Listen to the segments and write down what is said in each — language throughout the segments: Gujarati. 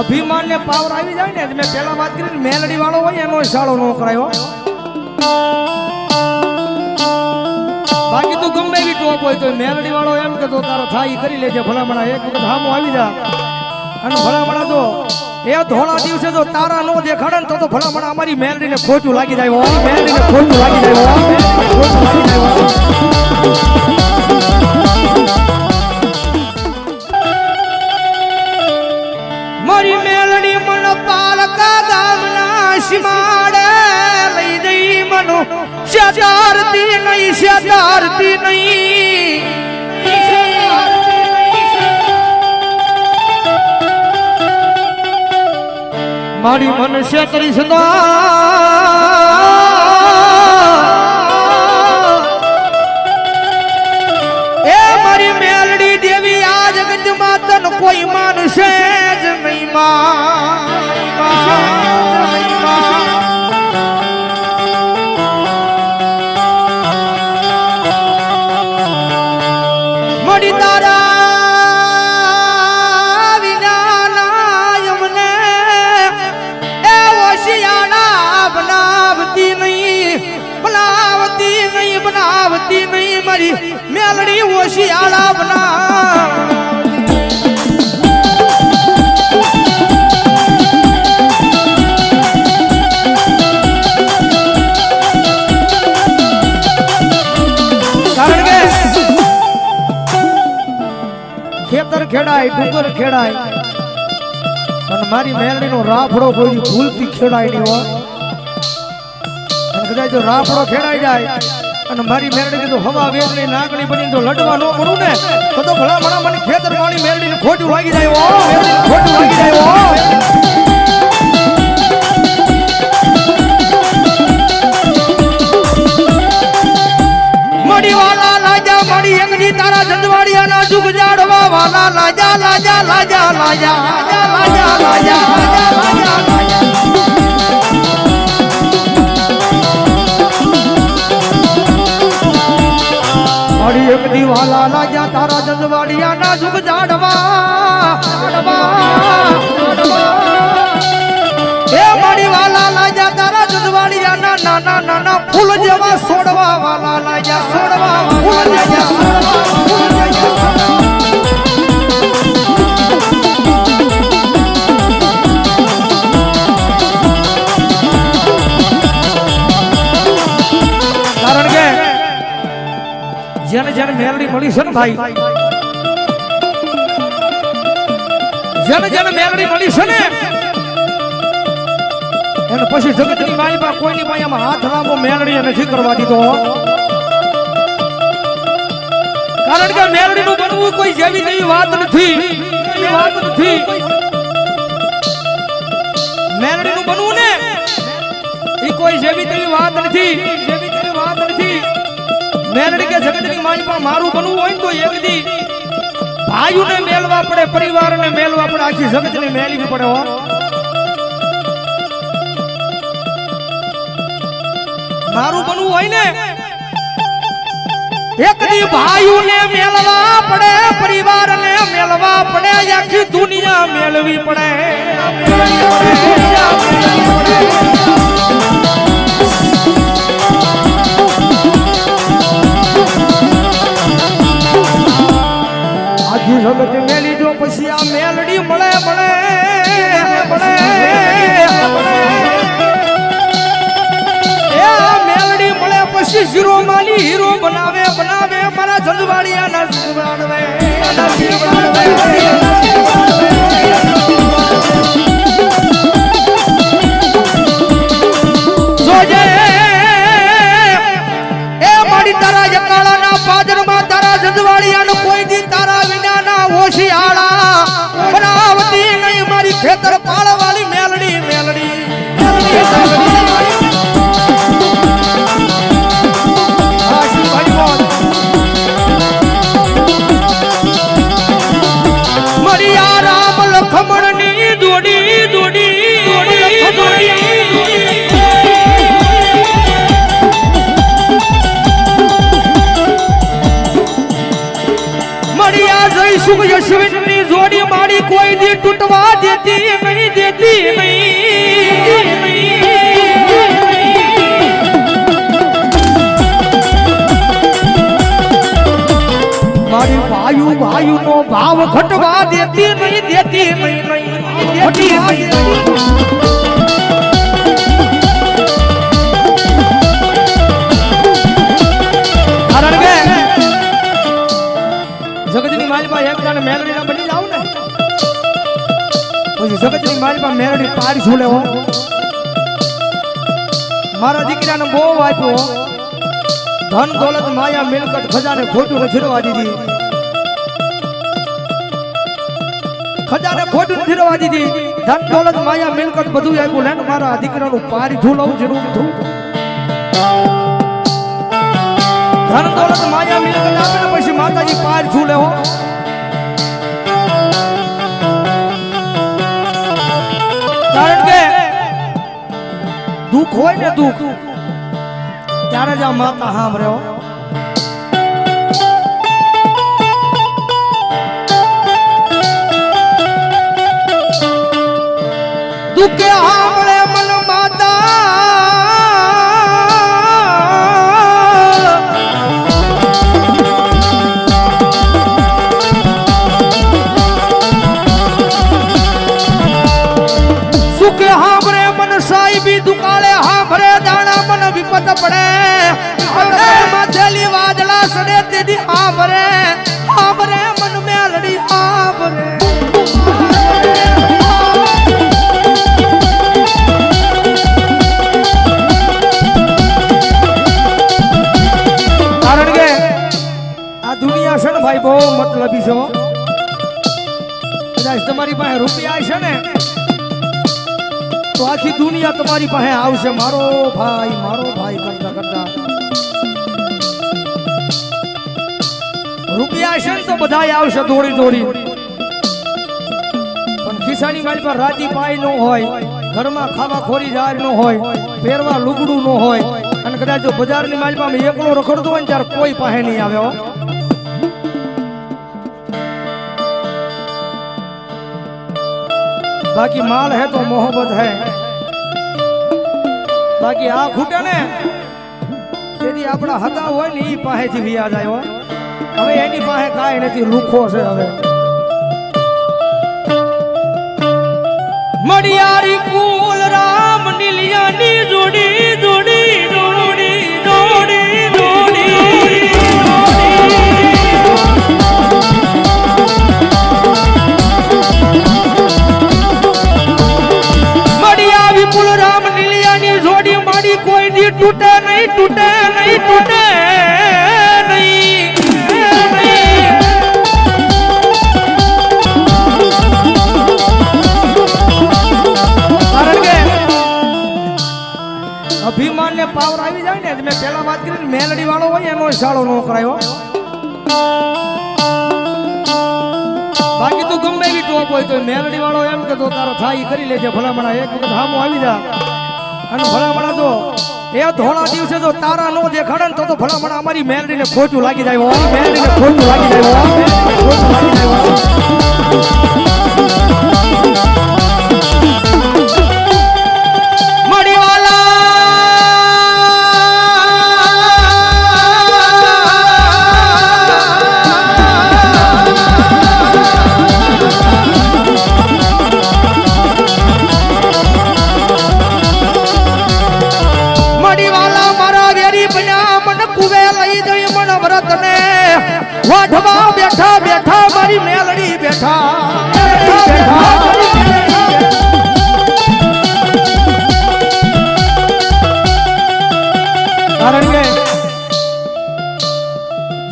અભિમાન ને પાવર આવી જાય ને, મેં પેલા વાત કરી મેલડી વાળો હોય એનો શાળો નો કરાયો બાકી તું ગમે એવી ટોપ હોય તો મેલડી વાળો એમ કે તો તારો થાય કરી લેજે, ભલામણા એક વખત હામો આવી જા. અને ભલામણા તો એ ધોળા દિવસે જો તારા નો દેખાડે ને તો તો ભલામણા અમારી મેલડીને ખોટું લાગી જાય મેલડીને ખોટું લાગી જાય ખોટું લાગી જાય શેતારતી નહીં. મારી મનુષ્ય કરી એ મારી મેલડી દેવી આ જગતમાં તન કોઈ માનશે જ નહીં માં ખેડાય, ડુંગર ખેડાય. અને મારી મેલડીનો રાફડો કોઈ ભૂલથી ખેડાય નહીં હોય અને કદાચ જો રાફડો ખેડાઈ જાય, અને મારી મેલડી કીધું હવા વેગની નાગણી બની તો લડવા ન મળું ને, તો તો ભલા મને ખેતર મારી મેલડીને ખોટું લાગી જાય ખોટું લાગી જાય મડી વાલા લાજા મડી એકની તારા જંદવાડિયાના જુગ જાડવા વાલા લાજા લાજા લાજા લાજા લાજા લાજા લાજા લાજા લાજા. મડી એકની વાલા લાગ્યા તારા જંદવાડિયાના જુગ જાડવા જાડવા એ મડી વાલા લાજા, તારા જંદવાડિયાના નાના નાના ફૂલ જેવા છોડવા વાલા લાજા. મળી ભાઈ જેને જેને બેગડી મળી છે ને એને પછી જગતની પાસે કોઈની આમાં હાથ લાંબો મેળડી નથી કરવા દીધો. કારણ કે મેલડીનું બનવું કોઈ જેવી તેવી વાત નથી. એવી વાત નથી. મેલડીનું બનવું ને. એ કોઈ જેવી તેવી વાત નથી. મેલડી કે જગતની મારી પાસે મારું બનવું હોય ને તો એક દી ભાઈઓને મેલવા પડે પરિવારને મેલવા પડે આખી જગતને મેલવી પડે હો. મારું બનવું હોય ને એક દી ભાઈઓને મેલવા પડે પરિવારને મેલવા પડે આખી દુનિયા મેળવી પડે, दिवाली સુખ યશવિનની જોડી મારી કોઈ દી તૂટવા દેતી નહીં દેતી નહીં. મારી વાયુ વાયુ નો ભાવ ઘટવા દેતી નહીં દેતી નહીં નહીં, દેતી મેલડી ના બની જાવ ને. પછી જગતની માલમાં મેલડી પાડી છૂલે હો મારા દીકરાને બહુ આપ્યો. ધન દોલત માયા મિલકત ખજાને ખોટું રવા દીધી. ખજાને ખોટું નથી રવા દીધી. ધન દોલત માયા મિલકત બધું આપ્યું. લે ને મારા દીકરાનું પારી ઝૂલવું જરૂર થયું ધન દોલત માયા મિલકત આપે ને પછી માતાજી પાર ઝૂલે હો દુઃખ હોય ને દુઃખ ત્યારે જ આ માતા સાંભળ્યો દુઃખે વિપત પડે. માથેલી વાદળા સડે તેની આવરે આવરે મન મેલડી આવરે કારણ કે આ દુનિયા છે ને ભાઈ, બહુ મતલબી છો. કદાચ તમારી પાસે રૂપિયા છે ને તો આખી દુનિયા તમારી પાસે આવશે. મારો ભાઈ મારો ભાઈ કરતા કરતા. રૂપિયા છે ને તો બધા આવશે દોડી દોડી પણ ખિસ્સાની વાળી પર રાજી પાય ન હોય, ઘરમાં ખાવા ખોરી જાર ન હોય, પહેરવા લુગડું ન હોય, અને કદાચ જો બજારની માલમાં એકલો રખડતો હોય ને ત્યારે કોઈ પાસે નહીં આવ્યો બાકી માલ હે તો મોહબ્બત હે. બાકી આ ખૂટે ને તેથી આપણા હતા હોય ને એ પાસેથી વ્યાજ આવ્યો હવે એની પાસે કાંઈ નથી લુખો છે હવે. મડિયારી કુલ રામ નીલિયાની કોઈ તૂટે નહીં તૂટે નહીં તૂટે નહીં. અભિમાન ને પાવર આવી જાય ને મેં પેલા વાત કરી મેલડી વાળો હોય એનો શાળો નો કરાયો બાકી તું ગમે એવી ટોપ હોય, તો મેલડી વાળો એમ કે તો તારો થાય કરી લેજે, ભલામણા. એક વખત હામો આવી જા. અને ભલામણા જો એ ધોળા દિવસે જો તારા નો દેખાડે ને તો તો ભલામણા અમારી મેલડીને ખોટું લાગી જાય મેલડીને ખોટું લાગી જાય ખોટું લાગી જાય વાઢવા બેઠા બેઠા, મારી મેલડી બેઠા. કારણ કે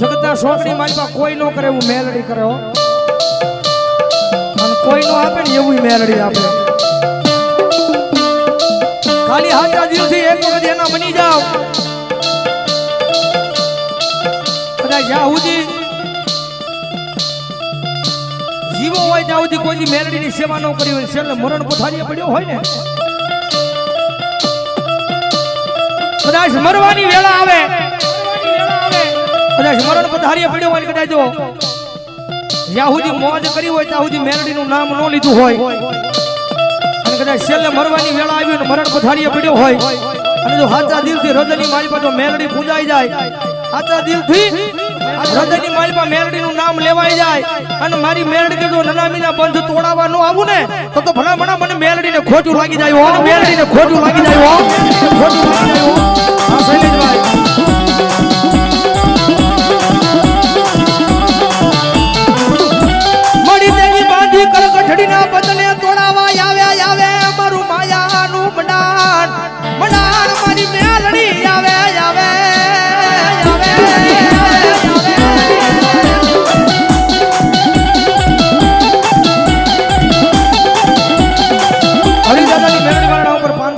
જગતના શોખની માલમાં કોઈ નો કરે એવું મેલડી કરે હો. અને કોઈ નો આપે ને એવું મેલડી આપે. ખાલી હાથા દિલથી એક વખત એના બની જાઓ. કદાચ જ્યાં સુધી જીવો હોય ત્યાં સુધી કોઈ મેલડીની સેવા ન કરી હોય, છેલ્લે મરણ પથારીએ પડ્યો હોય ને. કદાચ મરવાની વેળા આવે. કદાચ મરણ પથારીએ પડ્યો હોય કદાચ જ્યાં સુધી મોજ કરી હોય ત્યાં સુધી મેલડીનું નામ ન લીધું હોય. અને કદાચ છેલ્લે મરવાની વેળા આવી અને મરણ પથારીએ પડ્યો હોય. અને જો સાચા દિલથી હૃદયની મારી પાસે મેલડી પૂજાઈ જાય, સાચા દિલથી હૃદયની મારી મેરડીનું નામ લેવાઈ જાય અને મારી મેરડી જો નનામીના બંધ તોડાવવા ન આવું ને, તો તો ભલા મને મને મેરડીને ખોટું લાગી જાય હો, મેરડીને ખોટું લાગી જાય હો. ખોટું લાગી જાય હો. હા શૈલેષભાઈ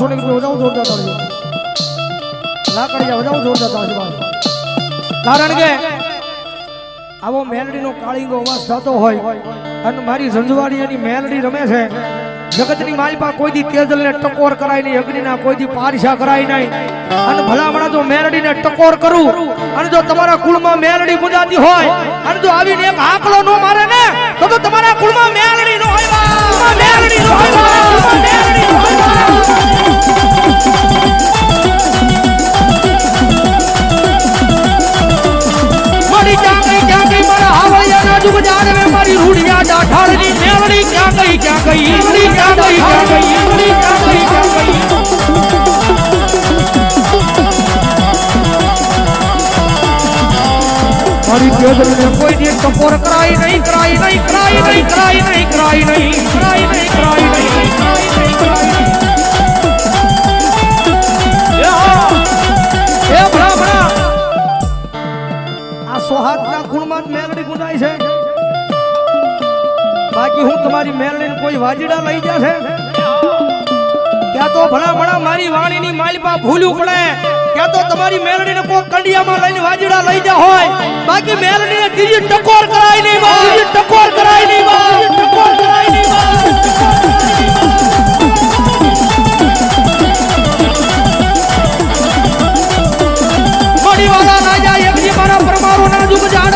મારણા ઉપર 500 ની જોરદાર તાળી. લાકડીયા વધારે જોરદાર તાળી બાજુ. કારણ કે આવો મેલડીનો કાળીંગો અવાજ થતો હોય અને મારી ઝંઝવાડી એની મેલડી રમે છે જગતની માલિપા કોઈ દી તેજલને ટકોર કરાય નહીં, અગ્નિના કોઈ દી પારસા કરાય નહીં અને ભલામણા જો મેલડીને ટકોર કરું અને જો તમારા કુળમાં મેલડી પૂજાતી હોય અને જો આવીને એક આંકડો નો મારે ને, તો તો તમારા કુળમાં મેલડી નો હોય. મેલડી નો હોય. મેલડી નો હોય कोई नहीं कपोर कराई नहीं कराई नहीं कराई नहीं कराई नहीं कराई नहीं कराई नहीं ગુણમાં જ મેલડી ગુંજાય છે. બાકી હું તમારી મેલડીને કોઈ વાજીડા લઈ જશે ક્યાં તો ભલા ભણા મારી વાણીની માલપા ભૂલ્યું પડે. ક્યાં તો તમારી મેલડીને કોઈ કંડિયામાં લઈને વાજીડા લઈ જા હોય. બાકી મેલડીને ત્રીજી ટકોર કરાય નહીં ત્રીજી ટકોર કરાય નહીં ટકોર કરાય નહીં મારા પરમારો ના જુગ જાણવા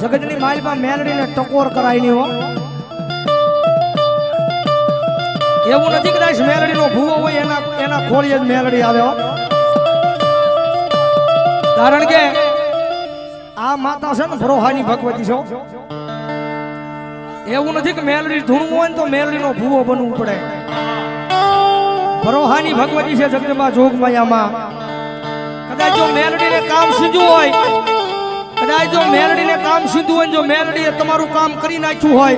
જગતની માલમાં મેલડીને ટકોર કરાય હો. એવું નથી કદાચ મેલડીનો ભૂવો હોય, એના એના ખોળીએ જ મેલડી આવે કારણ કે આ માતા છે ને ભરોહાની ભગવતી છો એવું નથી કે મેલડી ધૂણવું હોય ને તો મેલડીનો ભૂવો બનવું પડે. ભરોહાની ભગવતી છે જગદંબા જોગમાયામાં. કદાચ જો મેલડીને કામ સીધું હોય કદાચ જો મેલડીને કામ સીધું હોય જો મેલડીએ તમારું કામ કરી નાખ્યું હોય,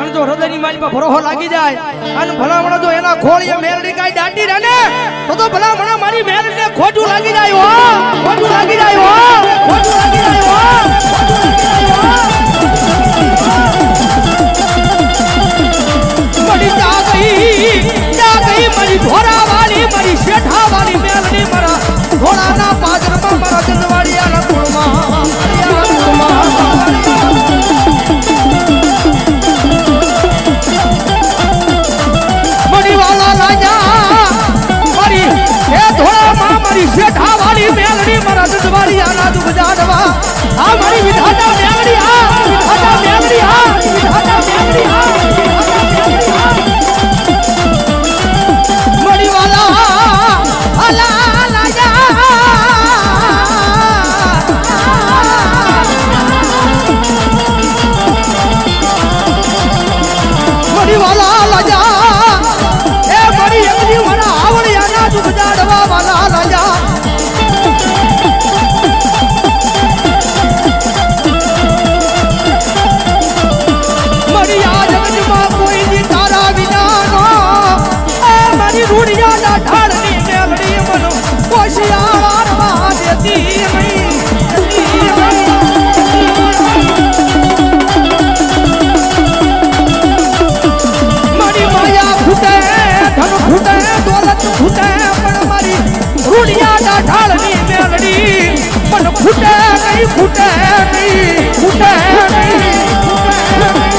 અને જો હૃદયની માલિમાં ભરોહો લાગી જાય, અને ભલામણા જો એના ખોળીએ મેલડી કાંઈ દાટી રહે ને, તો તો ભલામણા મારી મેલડીને ખોટું લાગી જાય હો, ખોટું લાગી જાય હો, ખોટું લાગી જાય હો, ખોટું મળી જા ગઈ જા ગઈ મારી ભોરા વાળી મારી રાત તમારી આ નાદ ગુજારવા આ મારી વિધાતા મેળડી આ રાજા ઢાળની મેલડી પણ ફૂટે નહીં ફૂટે નહીં ફૂટે નહીં.